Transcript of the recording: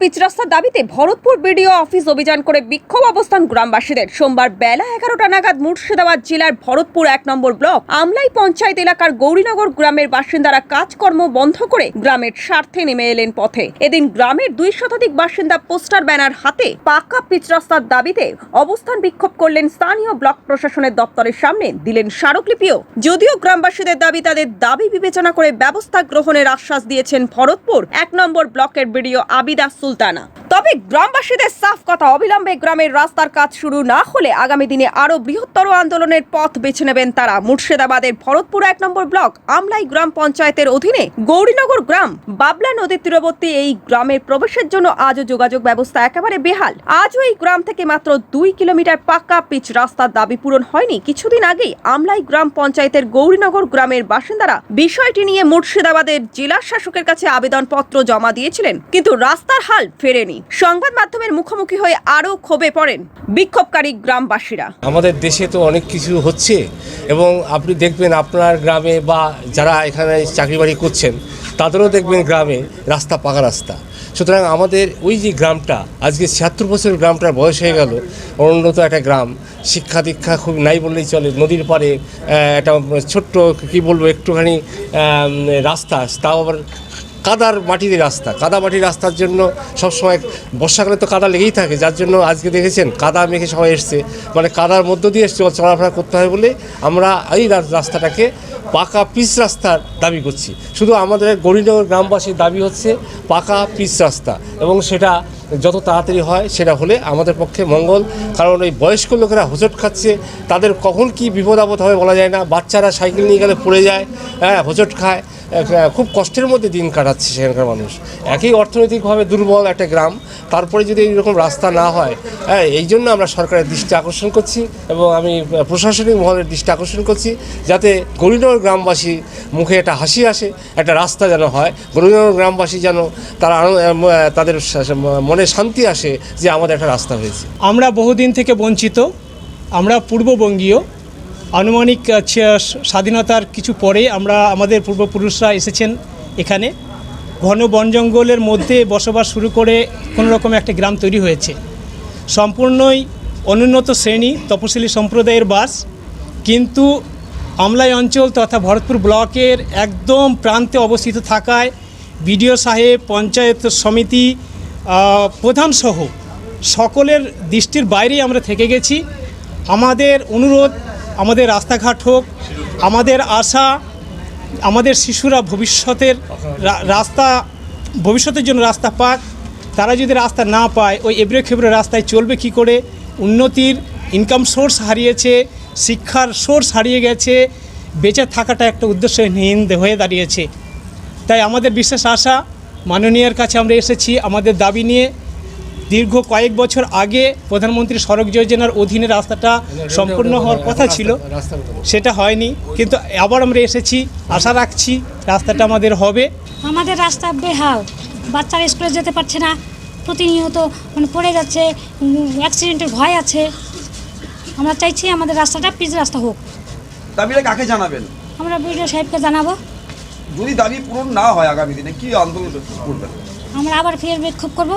Pitch রাস্তার দাবিতে Bharatpur BDO office অভিযান করে বিক্ষোভ অবস্থান গ্রামবাসীদের। সোমবার বেলা এগারোটা নাগাদ মুর্শিদাবাদ জেলার ভরতপুর এক নম্বর ব্লক, আমলাই পঞ্চায়েত এলাকার গৌরীনগর গ্রামের বাসিন্দারা কাজকর্ম বন্ধ করে গ্রামের স্বার্থে নেমে এলেন পথে। এদিন গ্রামের দুই শতাধিক বাসিন্দা পোস্টার ব্যানার হাতে পাকা পিচ রাস্তার দাবিতে অবস্থান বিক্ষোভ করলেন স্থানীয় ব্লক প্রশাসনের দপ্তরের সামনে, দিলেন স্মারকলিপিও। যদিও গ্রামবাসীদের দাবি, তাদের দাবি বিবেচনা করে ব্যবস্থা গ্রহণের আশ্বাস দিয়েছেন ভরতপুর। এক নম্বর ব্লকের বিডিও আবিদা সুলতানা। তবে গ্রামবাসীদের সাফ কথা অবিলম্বে গ্রামের রাস্তার কাজ শুরু না হলে আগামী দিনে আরও বৃহত্তর আন্দোলনের পথ বেছে নেবেন তারা। মুর্শিদাবাদের ভরতপুর এক নম্বর ব্লক, আমলাই গ্রাম পঞ্চায়েতের অধীনে গৌরীনগর গ্রাম, বাবলা নদীর তীরবর্তী এই গ্রামের প্রবেশের জন্য আজও যোগাযোগ ব্যবস্থা একেবারে বেহাল। আজও এই গ্রাম থেকে মাত্র দুই কিলোমিটার পাকা পিচ রাস্তার দাবি পূরণ হয়নি। কিছুদিন আগেই আমলাই গ্রাম পঞ্চায়েতের গৌরীনগর গ্রামের বাসিন্দারা বিষয়টি নিয়ে মুর্শিদাবাদের জেলা শাসকের কাছে আবেদনপত্র জমা দিয়েছিলেন। কিন্তু রাস্তার হাল ফেরেনি। সংবাদ মাধ্যমের মুখোমুখি হয়ে আরও ক্ষোভে পড়েন বিক্ষোভকারী গ্রামবাসীরা। আমাদের দেশে তো অনেক কিছু হচ্ছে এবং আপনি দেখবেন আপনার গ্রামে বা যারা এখানে চাকরি বাড়ি করছেন তাদেরও দেখবেন গ্রামে রাস্তা পাকা রাস্তা। সুতরাং আমাদের ওই যে গ্রামটা আজকে ছিয়াত্তর বছর গ্রামটার বয়স হয়ে গেল অনুন্নত একটা গ্রাম শিক্ষা দীক্ষা খুব নাই বললেই চলে নদীর আহ, একটা ছোট্ট কি বলব একটুখানি রাস্তা তাও আবার কাদার মাটির রাস্তা, কাদা মাটির রাস্তার জন্য সবসময় বর্ষাকালে তো কাদা লেগেই থাকে, যার জন্য আজকে দেখেছেন কাদা মেখে সবাই এসছে। মানে কাদার মধ্য দিয়ে এসছে চলাফেরা করতে হয় বলে আমরা এই রাস্তাটাকে পাকা পিচ রাস্তার দাবি করছি। শুধু আমাদের গরিনগর গ্রামবাসীর দাবি হচ্ছে পাকা পিচ রাস্তা এবং সেটা যত তাড়াতাড়ি হয়, সেটা হলে আমাদের পক্ষে মঙ্গল। কারণ ওই বয়স্ক লোকেরা হোঁচট খাচ্ছে, তাদের কখন কি বিপদ আপদ হবে বলা যায় না। বাচ্চারা সাইকেল নিয়ে গেলে পড়ে যায় হ্যাঁ হোঁচট খায়। খুব কষ্টের মধ্যে দিন কাটাচ্ছে সেখানকার মানুষ। একই অর্থনৈতিকভাবে দুর্বল একটা গ্রাম, তারপরে যদি এইরকম রাস্তা না হয় হ্যাঁ এই জন্য আমরা সরকারের দৃষ্টি আকর্ষণ করছি এবং আমি প্রশাসনিক মহলের দৃষ্টি আকর্ষণ করছি যাতে গরিনগর গ্রামবাসী মুখে একটা হাসি আসে, একটা রাস্তা যেন হয়। গরিনগর গ্রামবাসী যেন তারা তাদের সা- মনে শান্তি আসে যে আমাদের একটা রাস্তা হয়েছে। আমরা বহুদিন থেকে বঞ্চিত, আমরা পূর্ববঙ্গীয়। আনুমানিক স্বাধীনতার কিছু পরে আমরা আমাদের পূর্বপুরুষরা এসেছেন এখানে। ঘন বন জঙ্গলের মধ্যে বসবাস শুরু করে কোনো রকম একটা গ্রাম তৈরি হয়েছে। সম্পূর্ণই অনুন্নত শ্রেণি, তপশিলি সম্প্রদায়ের বাস। কিন্তু আমলাই অঞ্চল তথা ভরতপুর ব্লকের একদম প্রান্তে অবস্থিত থাকায় বিডিও সাহেব, পঞ্চায়েত সমিতি প্রধানসহ সকলের দৃষ্টির বাইরেই আমরা থেকে গেছি। আমাদের অনুরোধ, আমাদের রাস্তাঘাট হোক, আমাদের আশা, আমাদের শিশুরা ভবিষ্যতের রাস্তা, ভবিষ্যতের জন্য রাস্তা পাক। তারা যদি রাস্তা না পায়, ওই এবড়ে খেবড়ে রাস্তায় চলবে কি করে? উন্নতির ইনকাম সোর্স হারিয়েছে, শিক্ষার সোর্স হারিয়ে গেছে, বেঁচে থাকাটা একটা উদ্দেশ্যহীন হয়ে দাঁড়িয়েছে। তাই আমাদের বিশেষ আশা মাননীয়ের কাছে আমরা এসেছি। আমাদের দাবি নিয়ে দীর্ঘ কয়েক বছর আগে প্রধানমন্ত্রী সড়ক যোজনার অধীনে রাস্তাটা সম্পূর্ণ হওয়ার কথা ছিল। সেটা হয়নি কিন্তু আবার আমরা এসেছি। আশা রাখছি রাস্তাটা আমাদের হবে। আমাদের রাস্তা বেহাল। বাচ্চারা স্কুলে যেতে পারছে না। প্রতিনিয়ত মানে পড়ে যাচ্ছে অ্যাক্সিডেন্টের ভয় আছে। আমরা চাইছি আমাদের রাস্তাটা পিচ রাস্তা হোক। দাবিটা কাকে জানাবেন? আমরা বিডিও সাহেবকে জানাব। যদি দাবি পূরণ না হয় আগামী দিনে, কি আন্দোলন করবেন? আমরা আবার ফের বিক্ষোভ করব।